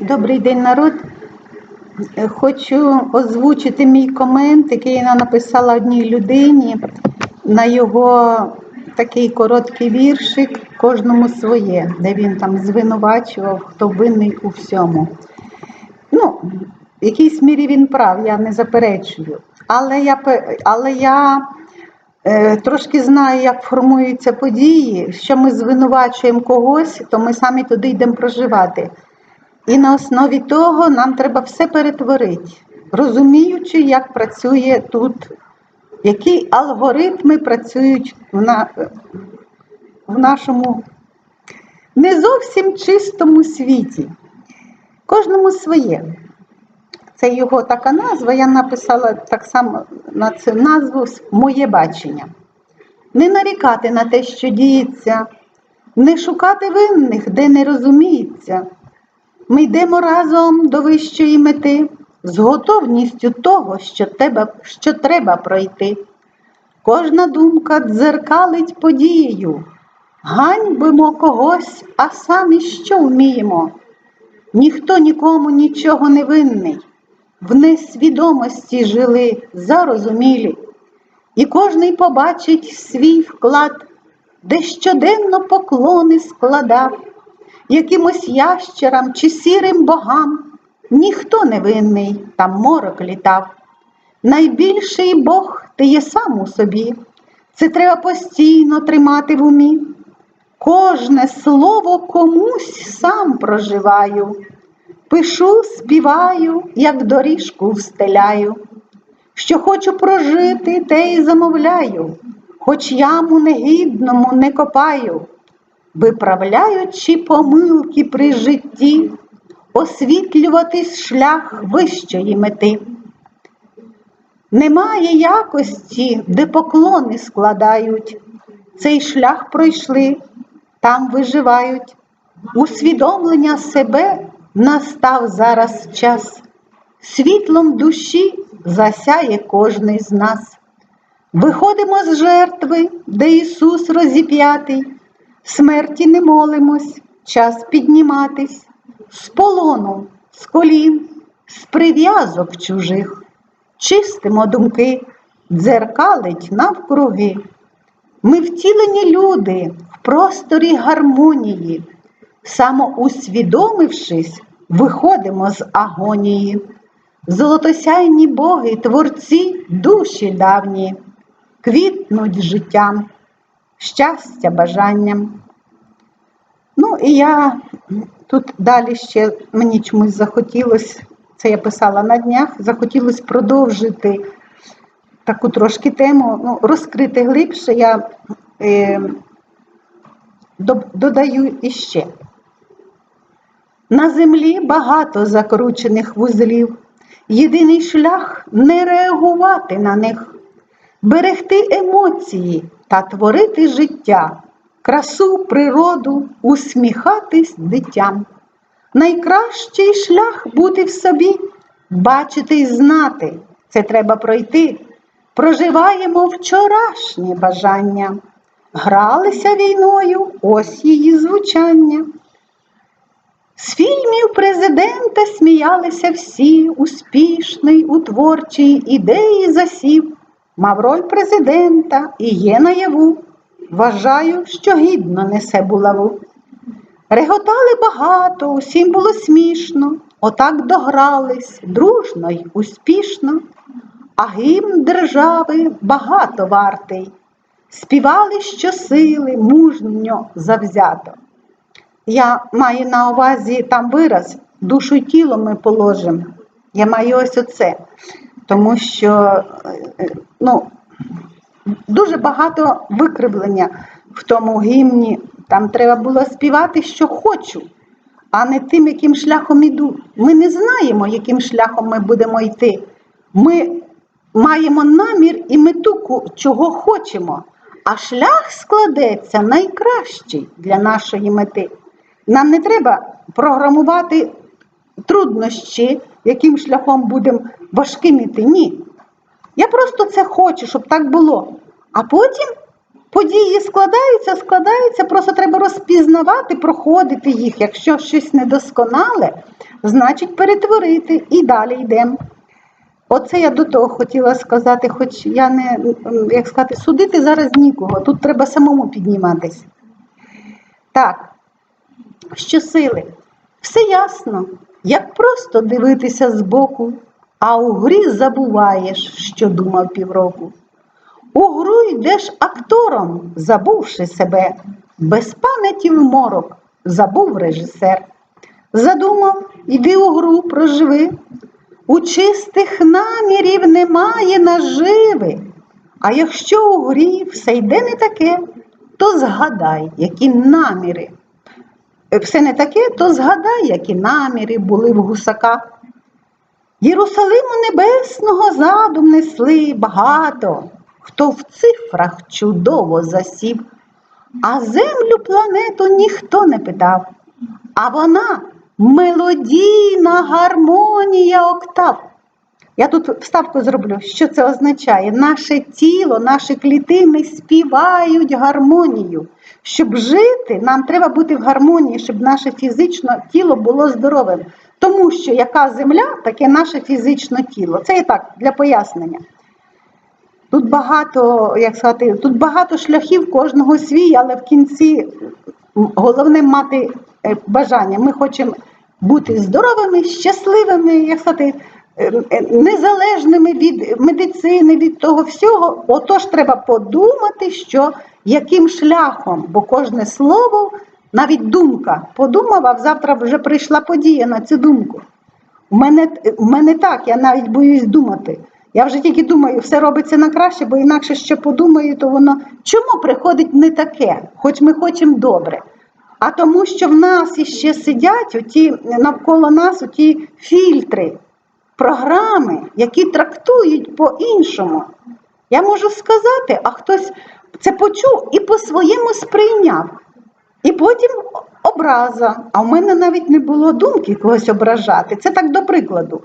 Добрий день, народ. Хочу озвучити мій комент, який я написала одній людині на його такий короткий віршик, кожному своє, де він там звинувачував, хто винний у всьому. Ну, в якійсь мірі він прав, я не заперечую. Але я, але я е, трошки знаю, як формуються події. Що ми звинувачуємо когось, то ми самі туди йдемо проживати. І на основі того нам треба все перетворити, розуміючи, як працює тут, які алгоритми працюють в, на, в нашому не зовсім чистому світі. Кожному своє. Це його така назва, я написала так само на цю назву Моє бачення. Не нарікати на те, що діється, не шукати винних, де не розуміється. Ми йдемо разом до вищої мети з готовністю того, що, тебе, що треба пройти. Кожна думка дзеркалить подією, ганьбимо когось, а самі що вміємо. Ніхто нікому нічого не винний, в несвідомості жили зарозумілі, і кожний побачить свій вклад, де щоденно поклони складав якимось ящерам чи сірим богам, ніхто не винний, там морок літав. Найбільший Бог ти є сам у собі, це треба постійно тримати в умі. Кожне слово комусь сам проживаю, пишу, співаю, як доріжку встеляю. Що хочу прожити, те й замовляю, хоч яму негідному не копаю виправляючи помилки при житті, освітлюватись шлях вищої мети. Немає якості, де поклони складають, цей шлях пройшли, там виживають. Усвідомлення себе настав зараз час, світлом душі засяє кожний з нас. Виходимо з жертви, де Ісус розіп'ятий, смерті не молимось, час підніматись, з полону, з колін, з прив'язок чужих, чистимо думки, дзеркалить навкруги. Ми втілені люди в просторі гармонії, самоусвідомившись, виходимо з агонії. Золотосяйні боги, творці душі давні, квітнуть життям щастя, бажанням. Ну і я тут далі ще мені чомусь захотілося, це я писала на днях, захотілося продовжити таку трошки тему, ну, розкрити глибше, я е, додаю іще. На землі багато закручених вузлів. Єдиний шлях не реагувати на них берегти емоції та творити життя, красу, природу, усміхатись дитям. Найкращий шлях бути в собі, бачити й знати. Це треба пройти. Проживаємо вчорашнє бажання. Гралися війною, ось її звучання. З фільмів президента сміялися всі, успішний у творчій ідеї засів, мав роль президента і є наяву. Вважаю, що гідно несе булаву. Реготали багато, усім було смішно, отак догрались, дружно й успішно, а гімн держави багато вартий. Співали щосили, мужньо завзято. Я маю на увазі там вираз, душу й тіло ми положимо. Я маю ось оце. Тому що е, ну, дуже багато викривлення в тому гімні. Там треба було співати, що хочу, а не тим, яким шляхом іду. Ми не знаємо, яким шляхом ми будемо йти. Ми маємо намір і мету, чого хочемо, а шлях складеться найкращий для нашої мети. Нам не треба програмувати труднощі, яким шляхом будемо важким іти. Ні. Я просто це хочу, щоб так було. А потім події складаються, складаються, просто треба розпізнавати, проходити їх. Якщо щось недосконале, значить перетворити і далі йдемо. Оце я до того хотіла сказати, хоч я не як сказати, судити зараз нікого. Тут треба самому підніматись. Так, щосили, все ясно, як просто дивитися збоку, а у грі забуваєш, що думав півроку. У гру йдеш актором, забувши себе, без пам'яті в морок, забув режисер. Задумав, іди у гру, проживи. У чистих намірів немає наживи. А якщо у грі все йде не таке, то згадай, які наміри. Е, Все не таке, то згадай, які наміри були в гусака. Єрусалиму небесного задум несли багато, хто в цифрах чудово засів, а землю планету ніхто не питав, а вона мелодійна гармонія октав. Я тут вставку зроблю, що це означає. Наше тіло, наші клітини співають гармонію. Щоб жити, нам треба бути в гармонії, щоб наше фізичне тіло було здоровим. Тому що яка земля, таке наше фізичне тіло. Це і так для пояснення. Тут багато, як сказати, тут багато шляхів кожного свій, але в кінці головне мати е, бажання. Ми хочемо бути здоровими, щасливими, як сказати, незалежними від медицини, від того всього. Отож, треба подумати, що яким шляхом, бо кожне слово, навіть думка, подумав, а завтра вже прийшла подія на цю думку. У мене, у мене так, я навіть боюсь думати. Я вже тільки думаю, все робиться на краще, бо інакше що подумаю, то воно чому приходить не таке, хоч ми хочемо добре. А тому, що в нас іще сидять оті, навколо нас оті фільтри, програми, які трактують по-іншому. Я можу сказати, а хтось це почув і по-своєму сприйняв. І потім образа. А в мене навіть не було думки когось ображати. Це так до прикладу.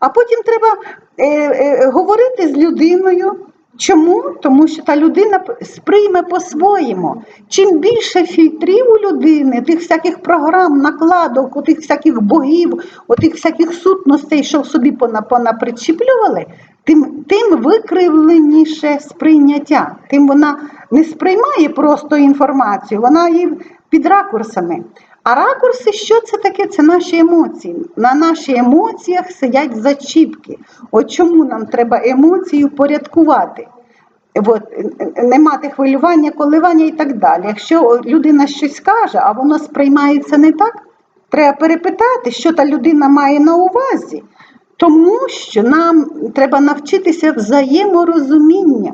А потім треба е, е, говорити з людиною. Чому? Тому що та людина сприйме по-своєму. Чим більше фільтрів у людини, тих всяких програм, накладок, отих всяких богів, отих всяких сутностей, що собі понапричіплювали, тим, тим викривленіше сприйняття. Тим вона не сприймає просто інформацію, вона її під ракурсами. А ракурси, що це таке? Це наші емоції. На наші емоціях сидять зачіпки. От чому нам треба емоції упорядкувати? От, не мати хвилювання, коливання і так далі. Якщо людина щось каже, а воно сприймається не так, треба перепитати, що та людина має на увазі. Тому що нам треба навчитися взаєморозуміння.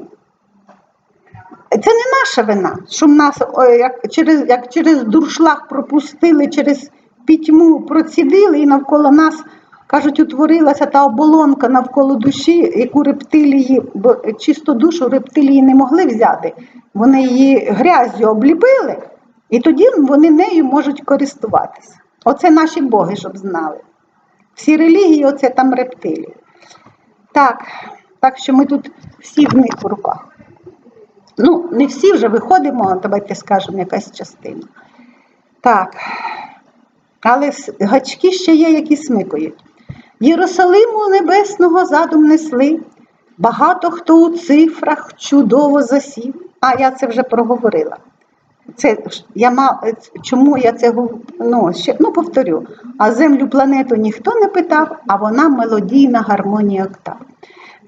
Це не наша вина, що нас як через, як через дуршлаг пропустили, через пітьму процідили, і навколо нас, кажуть, утворилася та оболонка навколо душі, яку рептилії, бо чисто душу рептилії не могли взяти. Вони її грязю обліпили, і тоді вони нею можуть користуватися. Оце наші боги, щоб знали. Всі релігії, оце там рептилії. Так, так що ми тут всі в них в руках. Ну, не всі вже виходимо, давайте скажемо якась частина. Так. Але гачки ще є, які смикають. Єрусалиму небесного задум несли, багато хто у цифрах чудово засів. А я це вже проговорила. Це я мав, чому я це ну, ще, ну, повторю. А землю планету ніхто не питав, а вона мелодійна гармонія октав.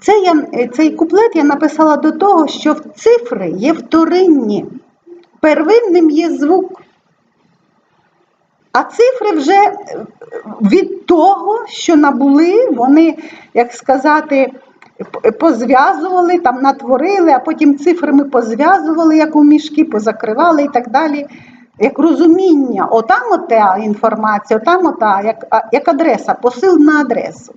Це я, е, цей куплет я написала до того, що цифри є вторинні, первинним є звук. А цифри вже е, від того, що набули, вони, як сказати, позв'язували, там натворили, а потім цифрами позв'язували, як у мішки, позакривали і так далі. Як розуміння, отам ота інформація, отам ота, як, як адреса, посил на адресу.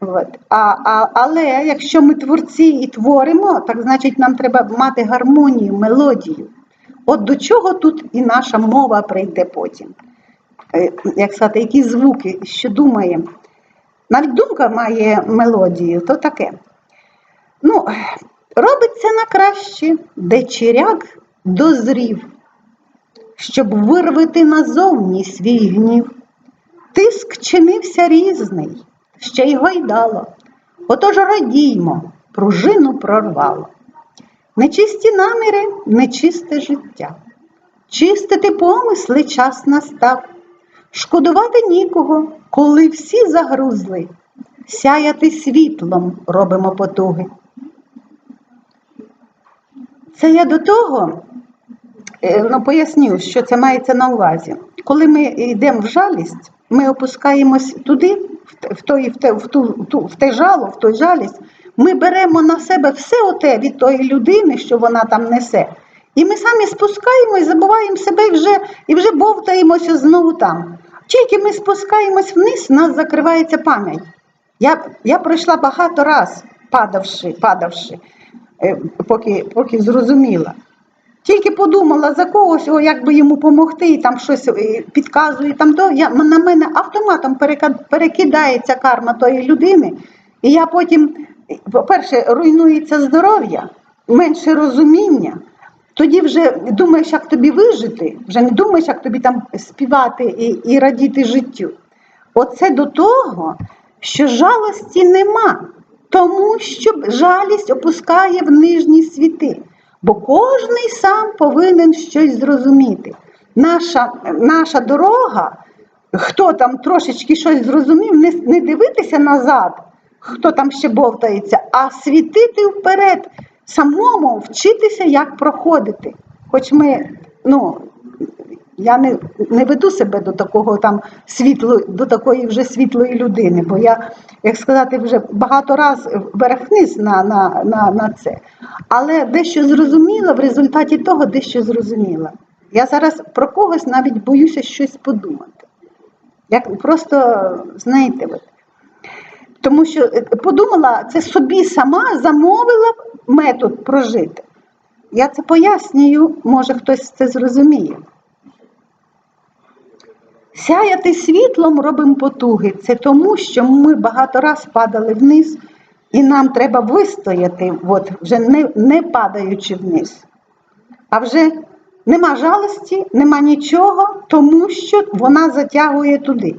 От. А, а, але якщо ми творці і творимо, так значить нам треба мати гармонію, мелодію. От до чого тут і наша мова прийде потім. Е, Як сказати, які звуки, що думаємо. Навіть думка має мелодію, то таке. Ну, робиться на краще, де чиряк дозрів, щоб вирвати назовні свій гнів. Тиск чинився різний, ще й гойдало. Отож радіймо, пружину прорвало. Нечисті наміри, нечисте життя. Чистити помисли час настав, шкодувати нікого, коли всі загрузли, сяяти світлом робимо потуги. Це я до того, е, ну, поясню, що це мається на увазі. Коли ми йдемо в жалість, ми опускаємось туди, в той, в, те, в, ту, в, ту, в те жало, в той жалість, ми беремо на себе все оте від тої людини, що вона там несе. І ми самі спускаємось, забуваємо себе і вже, і вже бовтаємося знову там. Тільки ми спускаємось вниз, в нас закривається пам'ять. Я, я пройшла багато раз, падавши, падавши, е, поки, поки зрозуміла. Тільки подумала за когось, як би йому допомогти, і там щось е, підказує, там то я, на мене автоматом перекидається карма тої людини, і я потім, е, по-перше, руйнується здоров'я, менше розуміння. Тоді вже думаєш, як тобі вижити, вже не думаєш, як тобі там співати і, і радіти життю. Оце до того, що жалості нема, тому що жалість опускає в нижні світи. Бо кожний сам повинен щось зрозуміти. Наша, наша дорога, хто там трошечки щось зрозумів, не, не дивитися назад, хто там ще бовтається, а світити вперед, самому вчитися, як проходити. Хоч ми, ну, я не, не веду себе до такого там світло, до такої вже світлої людини, бо я, як сказати, вже багато раз вверх-вниз на, на, на, на це. Але дещо зрозуміла, в результаті того дещо зрозуміла. Я зараз про когось навіть боюся щось подумати. Як просто, знаєте, от, тому що е, подумала, це собі сама замовила метод прожити. Я це пояснюю, може хтось це зрозуміє. Сяяти світлом робимо потуги. Це тому, що ми багато раз падали вниз, і нам треба вистояти, от, вже не, не падаючи вниз. А вже нема жалості, нема нічого, тому що вона затягує туди.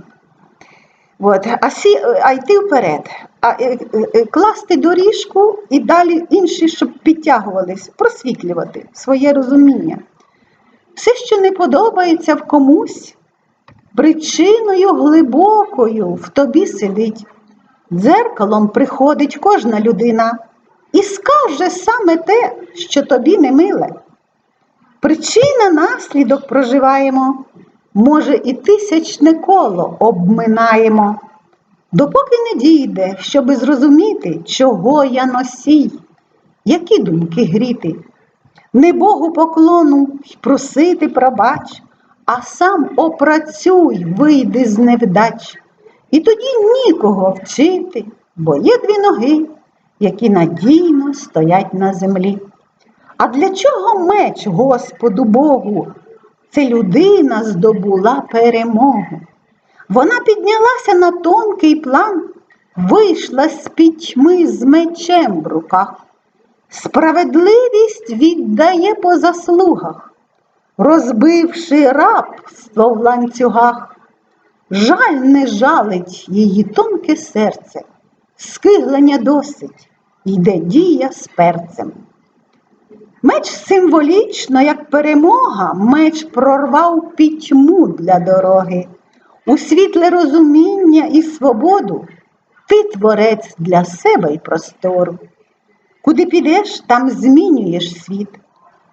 От. А, сі, а йти вперед, а е, е, класти доріжку і далі інші, щоб підтягувались, просвітлювати своє розуміння. Все, що не подобається в комусь, причиною глибокою в тобі сидить. Дзеркалом приходить кожна людина і скаже саме те, що тобі не миле. Причина наслідок проживаємо, може, і тисячне коло обминаємо, допоки не дійде, щоби зрозуміти, чого я носій, які думки гріти, не Богу поклону й просити пробач, а сам опрацюй, вийди з невдач. І тоді нікого вчити, бо є дві ноги, які надійно стоять на землі. А для чого меч Господу Богу? Це людина здобула перемогу. Вона піднялася на тонкий план, вийшла з пітьми з мечем в руках. Справедливість віддає по заслугах, розбивши рабство в ланцюгах. Жаль не жалить її тонке серце, скиглення досить, йде дія з перцем. Меч символічно, як перемога, меч прорвав пітьму для дороги. У світле розуміння і свободу ти творець для себе й простору. Куди підеш, там змінюєш світ,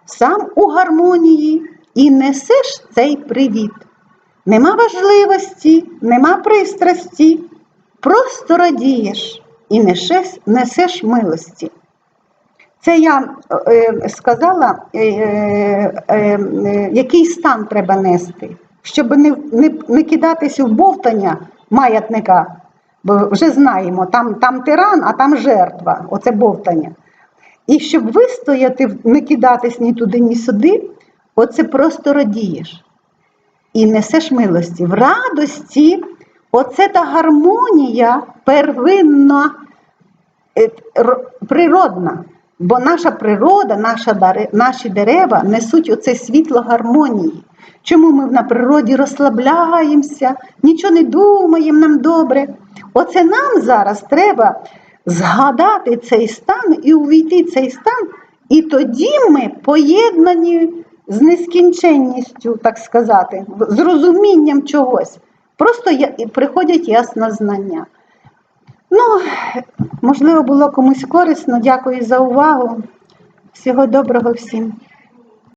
сам у гармонії і несеш цей привіт. Нема важливості, нема пристрасті, просто радієш і несеш, несеш милості. Це я е, сказала, е, е, е, який стан треба нести, щоб не, не, не кидатися в бовтання маятника, бо вже знаємо, там, там тиран, а там жертва, оце бовтання. І щоб вистояти, не кидатись ні туди, ні сюди, оце просто радієш і несеш милості. В радості оце та гармонія первинна, е, природна. Бо наша природа, наша наші дерева несуть оце світло гармонії. Чому ми на природі розслабляємося, нічого не думаємо, нам добре. Оце нам зараз треба згадати цей стан і увійти цей стан, і тоді ми поєднані з нескінченністю, так сказати, з розумінням чогось. Просто приходять ясне знання. Ну, можливо, було комусь корисно. Дякую за увагу. Всього доброго всім.